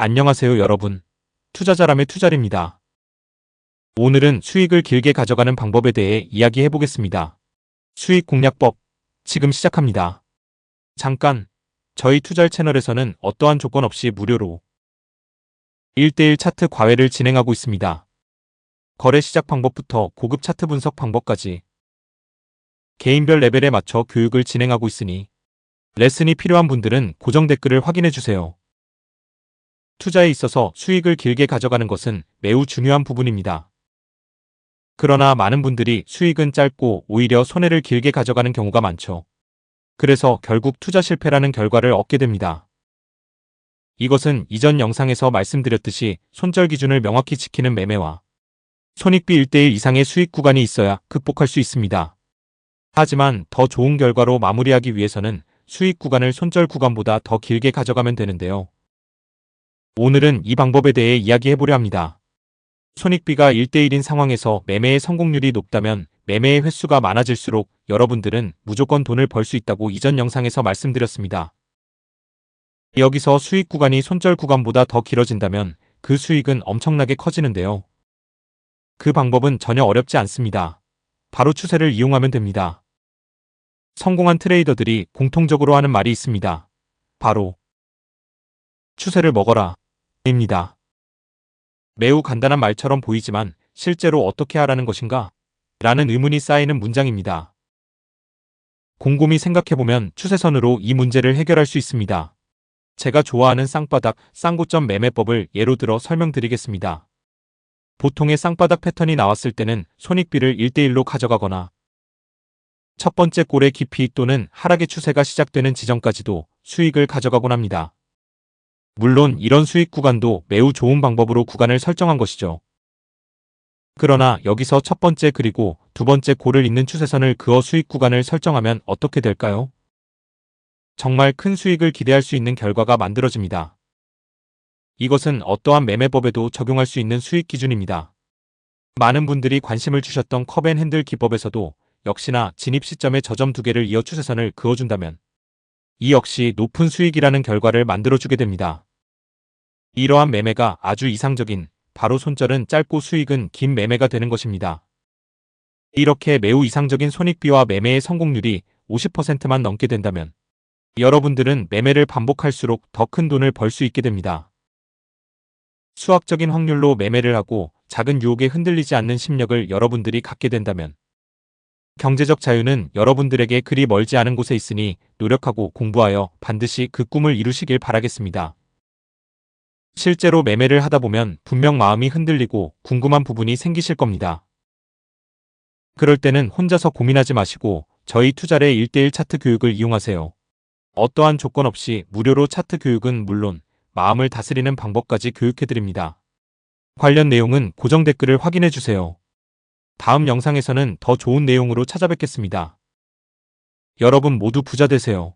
안녕하세요 여러분. 투자자람의 투자리입니다. 오늘은 수익을 길게 가져가는 방법에 대해 이야기해 보겠습니다. 수익 공략법 지금 시작합니다. 잠깐 저희 투자일 채널에서는 어떠한 조건 없이 무료로 1대1 차트 과외를 진행하고 있습니다. 거래 시작 방법부터 고급 차트 분석 방법까지 개인별 레벨에 맞춰 교육을 진행하고 있으니 레슨이 필요한 분들은 고정 댓글을 확인해 주세요. 투자에 있어서 수익을 길게 가져가는 것은 매우 중요한 부분입니다. 그러나 많은 분들이 수익은 짧고 오히려 손해를 길게 가져가는 경우가 많죠. 그래서 결국 투자 실패라는 결과를 얻게 됩니다. 이것은 이전 영상에서 말씀드렸듯이 손절 기준을 명확히 지키는 매매와 손익비 1대1 이상의 수익 구간이 있어야 극복할 수 있습니다. 하지만 더 좋은 결과로 마무리하기 위해서는 수익 구간을 손절 구간보다 더 길게 가져가면 되는데요. 오늘은 이 방법에 대해 이야기해보려 합니다. 손익비가 1대1인 상황에서 매매의 성공률이 높다면 매매의 횟수가 많아질수록 여러분들은 무조건 돈을 벌 수 있다고 이전 영상에서 말씀드렸습니다. 여기서 수익 구간이 손절 구간보다 더 길어진다면 그 수익은 엄청나게 커지는데요. 그 방법은 전혀 어렵지 않습니다. 바로 추세를 이용하면 됩니다. 성공한 트레이더들이 공통적으로 하는 말이 있습니다. 바로 추세를 먹어라. 입니다. 매우 간단한 말처럼 보이지만 실제로 어떻게 하라는 것인가? 라는 의문이 쌓이는 문장입니다. 곰곰이 생각해보면 추세선으로 이 문제를 해결할 수 있습니다. 제가 좋아하는 쌍바닥, 쌍고점 매매법을 예로 들어 설명드리겠습니다. 보통의 쌍바닥 패턴이 나왔을 때는 손익비를 1대1로 가져가거나 첫 번째 골의 깊이 또는 하락의 추세가 시작되는 지점까지도 수익을 가져가곤 합니다. 물론 이런 수익 구간도 매우 좋은 방법으로 구간을 설정한 것이죠. 그러나 여기서 첫 번째 그리고 두 번째 골을 잇는 추세선을 그어 수익 구간을 설정하면 어떻게 될까요? 정말 큰 수익을 기대할 수 있는 결과가 만들어집니다. 이것은 어떠한 매매법에도 적용할 수 있는 수익 기준입니다. 많은 분들이 관심을 주셨던 컵앤핸들 기법에서도 역시나 진입 시점에 저점 두 개를 이어 추세선을 그어준다면 이 역시 높은 수익이라는 결과를 만들어주게 됩니다. 이러한 매매가 아주 이상적인 바로 손절은 짧고 수익은 긴 매매가 되는 것입니다. 이렇게 매우 이상적인 손익비와 매매의 성공률이 50%만 넘게 된다면 여러분들은 매매를 반복할수록 더 큰 돈을 벌 수 있게 됩니다. 수학적인 확률로 매매를 하고 작은 유혹에 흔들리지 않는 심력을 여러분들이 갖게 된다면 경제적 자유는 여러분들에게 그리 멀지 않은 곳에 있으니 노력하고 공부하여 반드시 그 꿈을 이루시길 바라겠습니다. 실제로 매매를 하다 보면 분명 마음이 흔들리고 궁금한 부분이 생기실 겁니다. 그럴 때는 혼자서 고민하지 마시고 저희 투자의 1대1 차트 교육을 이용하세요. 어떠한 조건 없이 무료로 차트 교육은 물론 마음을 다스리는 방법까지 교육해드립니다. 관련 내용은 고정 댓글을 확인해주세요. 다음 영상에서는 더 좋은 내용으로 찾아뵙겠습니다. 여러분 모두 부자 되세요.